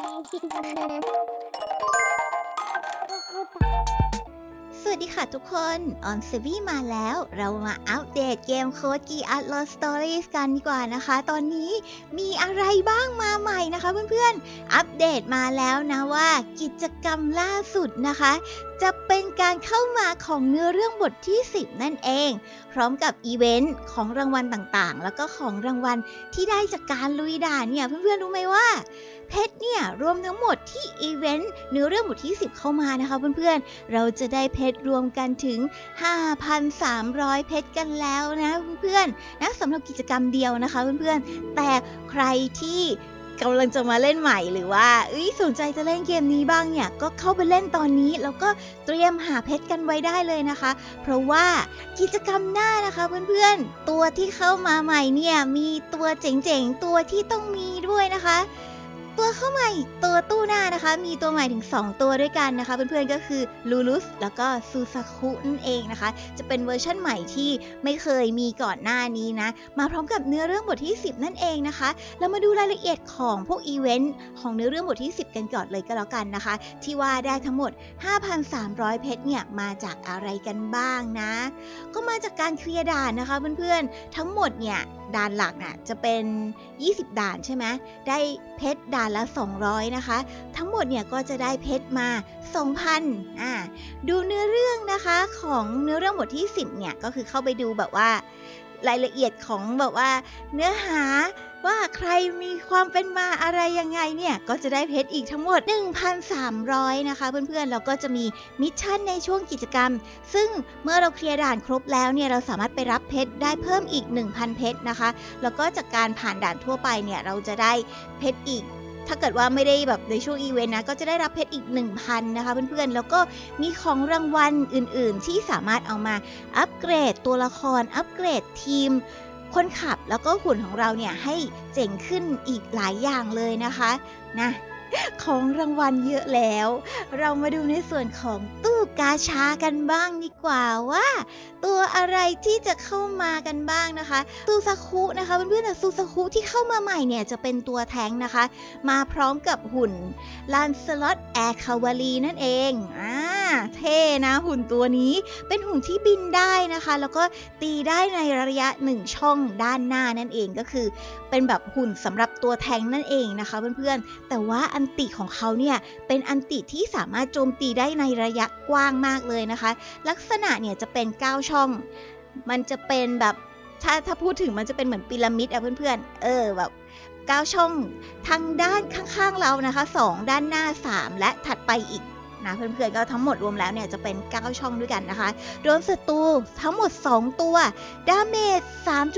สวัสดีค่ะทุกคนออนเซวี่มาแล้ว เรามาอัปเดตเกมโค้ดกีอัลลอสตอรี่กันดีกว่านะคะ ตอนนี้มีอะไรบ้างมาใหม่นะคะเพื่อนๆ อัปเดตมาแล้วนะว่ากิจกรรมล่าสุดนะคะ จะเป็นการเข้ามาของเนื้อเรื่องบทที่ 10 นั่นเอง พร้อมกับอีเวนต์ของรางวัลต่างๆ แล้วก็ของรางวัลที่ได้จากการลุยด่านเนี่ยเพื่อนๆรู้ไหมว่า เพชรเนี่ยรวมทั้งหมดที่อีเวนต์เนื้อเรื่องบทที่ 10 เข้ามานะคะเพื่อนๆ เราจะได้เพชรรวมกันถึง 5,300 เพชรกันแล้วนะเพื่อนๆนะสำหรับกิจกรรมเดียวนะคะเพื่อนๆ แต่ใครที่กำลังจะมาเล่นใหม่หรือว่าอ้ยสนใจจะเล่นเกมนี้บ้างเนี่ยก็เข้าไปเล่นตอนนี้แล้วก็เตรียมหาเพชรกันไว้ได้เลยนะคะ เพราะว่ากิจกรรมหน้านะคะเพื่อนๆ ตัวที่เข้ามาใหม่เนี่ยมีตัวเจ๋งๆ ตัวที่ต้องมีด้วยนะคะ ตัวเข้าใหม่ตัวตู้หน้านะคะ มีตัวใหม่ถึง 2 ตัวด้วยกันนะคะ เพื่อนๆก็คือลูลุสแล้วก็ซูซาคุนั่นเองนะคะ จะเป็นเวอร์ชั่นใหม่ที่ไม่เคยมีก่อนหน้านี้นะ มาพร้อมกับเนื้อเรื่องบทที่ 10 นั่นเองนะคะ เรามาดูรายละเอียดของพวกอีเวนต์ของเนื้อเรื่องบทที่ 10 กันก่อนเลยก็แล้วกันนะคะ ที่ว่าได้ทั้งหมด 5,300 เพชรเนี่ยมาจากอะไรกันบ้างนะ ก็มาจากการเคลียร์ด่านนะคะเพื่อนๆทั้งหมดเนี่ยด่านหลักน่ะจะเป็น 20 ด่านใช่ไหมได้เพชรด่านละ 200 นะคะ ทั้งหมดเนี่ยก็จะได้เพชรมา 2,000อ่าดูเนื้อเรื่องนะคะของเนื้อเรื่องบทที่ 10 เนี่ยก็คือเข้าไปดูแบบว่ารายละเอียดของแบบว่า เนื้อหาว่าใครมีความเป็นมาอะไรยังไงเนี่ย ก็จะได้เพชรอีกทั้งหมด 1,300 นะคะ เพื่อนๆแล้วก็จะมีมิชชั่นในช่วงกิจกรรม ซึ่งเมื่อเราเคลียร์ด่านครบแล้วเนี่ยเราสามารถไปรับเพชรได้เพิ่มอีก 1,000 เพชรนะคะ แล้วก็จากการผ่านด่านทั่วไปเนี่ยเราจะได้เพชรอีก ถ้าเกิดว่าไม่ได้แบบในช่วงอีเวนต์นะ ก็จะได้รับเพชรอีก 1,000 นะคะเพื่อนๆ แล้วก็มีของรางวัลอื่นๆ ที่สามารถเอามาอัปเกรดตัวละคร อัปเกรดทีม คนขับแล้วก็หุ่นของเราเนี่ยให้เจ๋งขึ้นอีกหลายอย่างเลยนะคะ นะ ของรางวัลเยอะแล้ว เรามาดูในส่วนของต กาชากันบ้างดีกว่าว่า ตัวอะไรที่จะเข้ามากันบ้างนะคะซูซาคุนะคะเพื่อนๆแต่ซูซาคุที่เข้ามาใหม่เนี่ยจะเป็นตัวแท้งนะคะ มาพร้อมกับหุ่นลานสล็อตแอร์คาวาลีนั่นเองอ่า เท่นะหุ่นตัวนี้ เป็นหุ่นที่บินได้นะคะ แล้วก็ตีได้ในระยะหนึ่งช่องด้านหน้านั่นเองก็คือ เป็นแบบหุ่นสำหรับตัวแทงนั่นเองนะคะเพื่อนๆ แต่ว่าอันติของเขาเนี่ยเป็นอันติที่สามารถโจมตีได้ในระยะกว้างมากเลยนะคะ ลักษณะเนี่ยจะเป็น 9 ช่อง มันจะเป็นแบบถ้าถ้าพูดถึงมันจะเป็นเหมือนพีระมิดอะเพื่อนๆ เออแบบ9ช่องทางด้านข้างๆเรานะคะ 2 ด้านหน้า 3 และถัดไปอีก นะเพื่อนๆก็ทั้งหมดรวมแล้วเนี่ยจะเป็น 9 ช่องด้วยกันนะคะโดนศัตรูทั้งหมด 2 ตัว ดาเมจ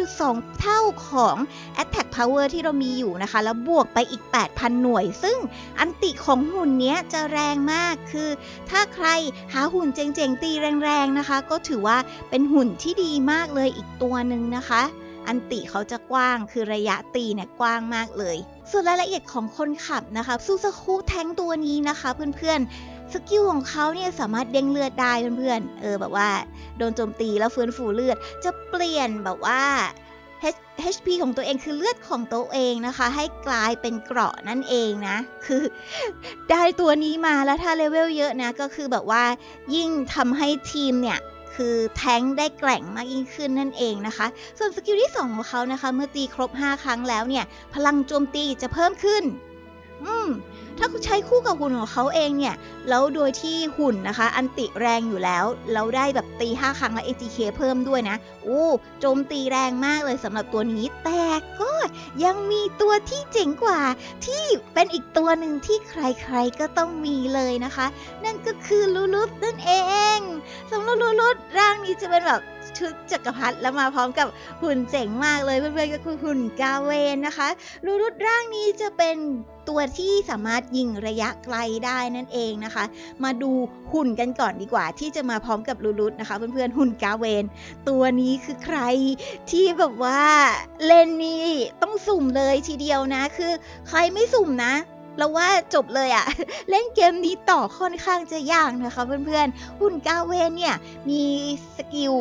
3.2 เท่าของ Attack Power ที่เรามีอยู่นะคะ แล้วบวกไปอีก 8,000 หน่วย ซึ่งอันติของหุ่นเนี้ยจะแรงมากคือ ถ้าใครหาหุ่นเจ๋งๆ ตีแรงๆนะคะ ก็ถือว่าเป็นหุ่นที่ดีมากเลยอีกตัวหนึ่งนะคะอันติเขาจะกว้างคือระยะตีเนี่ยกว้างมากเลย ส่วนรายละเอียดของคนขับนะคะซูซาคุแทงตัวนี้นะคะ เพื่อนๆ สกิลของเขาเนี่ยสามารถเด้งเลือดได้เพื่อนๆ เออแบบว่าโดนโจมตีแล้วฟื้นฟูเลือด จะเปลี่ยนแบบว่า HP ของตัวเองคือเลือดของตัวเองนะคะ ให้กลายเป็นเกราะนั่นเองนะ คือ ได้ตัวนี้มาแล้วถ้าเลเวลเยอะนะ ก็คือแบบว่ายิ่งทำให้ทีมเนี่ย คือแท้งได้แกร่งมากยิ่งขึ้นนั่นเองนะคะ ส่วนสกิลที่ 2 ของเขานะคะ เมื่อตีครบ 5 ครั้งแล้วเนี่ย พลังโจมตีจะเพิ่มขึ้น อืม ถ้าใช้คู่กับหุ่นของเขาเองเนี่ย แล้วโดยที่หุ่นนะคะ อันติแรงอยู่แล้ว แล้วได้แบบตี 5 ครั้งแล้ว ATK เพิ่มด้วยนะโอ้โจมตีแรงมากเลยสำหรับตัวนี้ แต่ก็ยังมีตัวที่เจ๋งกว่า ที่เป็นอีกตัวหนึ่งที่ใครๆก็ต้องมีเลยนะคะ นั่นก็คือลูลุสนั่นเองสำหรับลูลุสร่างนี้จะเป็นแบบ ชุดจักรพรรดิแล้วมาพร้อมกับหุ่นเจ๋งมากเลยเพื่อนๆก็คือหุ่นกาเวนนะคะลูรุตร่างนี้จะเป็นตัวที่สามารถยิงระยะไกลได้นั่นเองนะคะ มาดูหุ่นกันก่อนดีกว่า ที่จะมาพร้อมกับลูรุตนะคะ เพื่อนๆหุ่นกาเวน ตัวนี้คือใครที่แบบว่าเล่นนี่ต้องสุ่มเลยทีเดียวนะ คือใครไม่สุ่มนะเราว่าจบเลยอะเล่นเกมนี้ต่อค่อนข้างจะยากนะคะเพื่อนๆ หุ่นกาเวนเนี่ยมีสกิล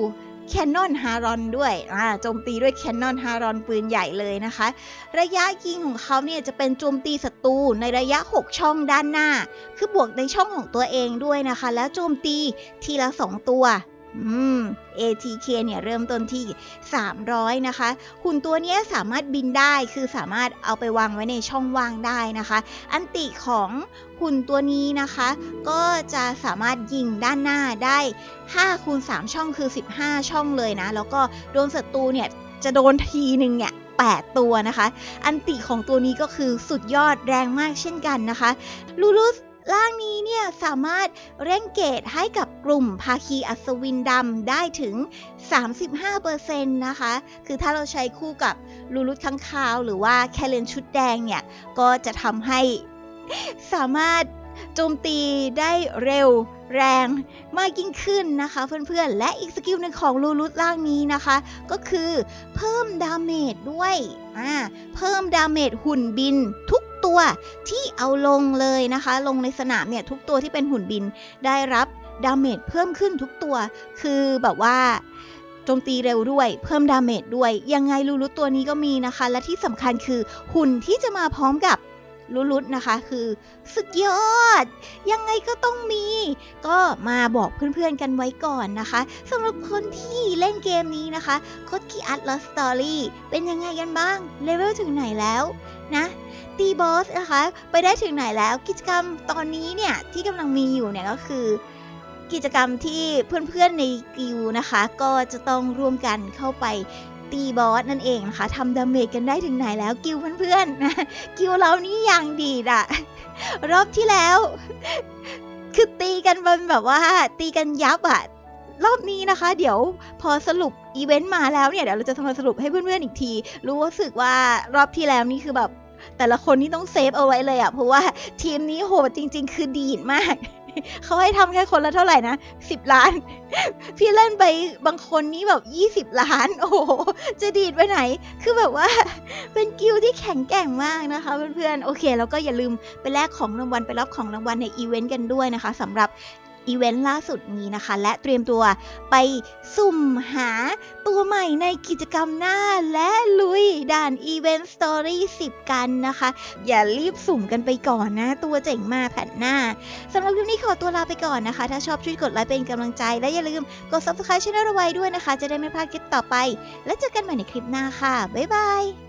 แคนนอนฮารอนด้วยอ่าโจมตีด้วยแคนนอนฮารอนปืนใหญ่เลยนะคะ ระยะยิงของเขาเนี่ยจะเป็นโจมตีศัตรูในระยะ 6 ช่องด้านหน้า คือบวกในช่องของตัวเองด้วยนะคะ แล้วโจมตีทีละ 2 ตัว อืม ATK เนี่ยเริ่มต้นที่ 300 นะคะ หุ่นตัวนี้สามารถบินได้คือสามารถเอาไปวางไว้ในช่องว่างได้นะคะ อันติของหุ่นตัวนี้นะคะ ก็จะสามารถยิงด้านหน้าได้5คูณ3ช่องคือ 15 ช่องเลยนะ แล้วก็โดนศัตรูเนี่ยจะโดนทีหนึ่งเนี่ย8 ตัวนะคะ อันติของตัวนี้ก็คือสุดยอดแรงมากเช่นกันนะคะ ลูลูส ร่างนี้เนี่ยสามารถเร่งเกตให้กับกลุ่มภาคีอัศวินดำได้ถึง 35%นะคะ คือถ้าเราใช้คู่กับลูลุตข้างคาว หรือว่าแคเลนชุดแดงเนี่ย ก็จะทำให้สามารถ โจมตีได้เร็วแรงมากยิ่งขึ้นนะคะเพื่อนๆ และอีกสกิลหนึ่งของลูลุตร่างนี้นะคะ ก็คือเพิ่มดาเมจด้วยอ่าเพิ่มดาเมจหุ่นบินทุกตัวที่เอาลงเลยนะคะ ลงในสนามเนี่ยทุกตัวที่เป็นหุ่นบินได้รับดาเมจเพิ่มขึ้นทุกตัว คือแบบว่าโจมตีเร็วด้วย เพิ่มดาเมจด้วย ยังไงลูลุตตัวนี้ก็มีนะคะ และที่สำคัญคือหุ่นที่จะมาพร้อมกับ ลูลุตนะคะ คือสุดยอด ยังไงก็ต้องมี ก็มาบอกเพื่อนๆกันไว้ก่อนนะคะสำหรับคนที่เล่นเกมนี้นะคะโคดคีอัตลอสตอรี่เป็นยังไงกันบ้างเลเวลถึงไหนแล้วนะตีบอสนะคะ ไปได้ถึงไหนแล้วกิจกรรมตอนนี้เนี่ย ที่กำลังมีอยู่เนี่ยก็คือกิจกรรมที่เพื่อนๆในกิลด์นะคะ ก็จะต้องร่วมกันเข้าไป ตีบอสนั่นเองนะคะทำดาเมจกันได้ถึงไหนแล้วกิลด์เพื่อนๆนะกิลด์เรานี่ยังดีดอะรอบที่แล้ว คือตีกันบนแบบว่า ตีกันยับอะรอบนี้นะคะ เดี๋ยวพอสรุปอีเวนต์มาแล้วเนี่ยเดี๋ยวเราจะมาสรุปให้เพื่อนๆอีกที รู้สึกว่ารอบที่แล้วนี่คือแบบแต่ละคนนี่ต้องเซฟเอาไว้เลยอะเพราะว่าทีมนี้โหดจริง ๆ คือดีดมาก เขาให้ทำแค่คนละเท่าไหร่นะสิบล้าน พี่เล่นไปบางคนนี้แบบยี่สิบล้าน โอ้โหจะดีดไปไหน คือแบบว่า เป็นกิลที่แข็งแกร่งมากนะคะ เพื่อนๆ โอเค แล้วก็อย่าลืมไปแลกของรางวัลไปรับของรางวัลในอีเวนต์กันด้วยนะคะสำหรับ อีเวนต์ล่าสุดนี้นะคะ และเตรียมตัวไปสุ่มหาตัวใหม่ในกิจกรรมหน้าและลุยด่านอีเวนต์สตอรี่10 กันนะคะ อย่ารีบสุ่มกันไปก่อนนะ ตัวเจ๋งมากแผ่นหน้าสำหรับคลิปนี้ขอตัวลาไปก่อนนะคะ ถ้าชอบช่วยกดไลค์เป็นกำลังใจ และอย่าลืมกด subscribe ช่องเราไว้ด้วยนะคะ จะได้ไม่พลาดคลิปต่อไป แล้วเจอกันใหม่ในคลิปหน้าค่ะบ๊ายบาย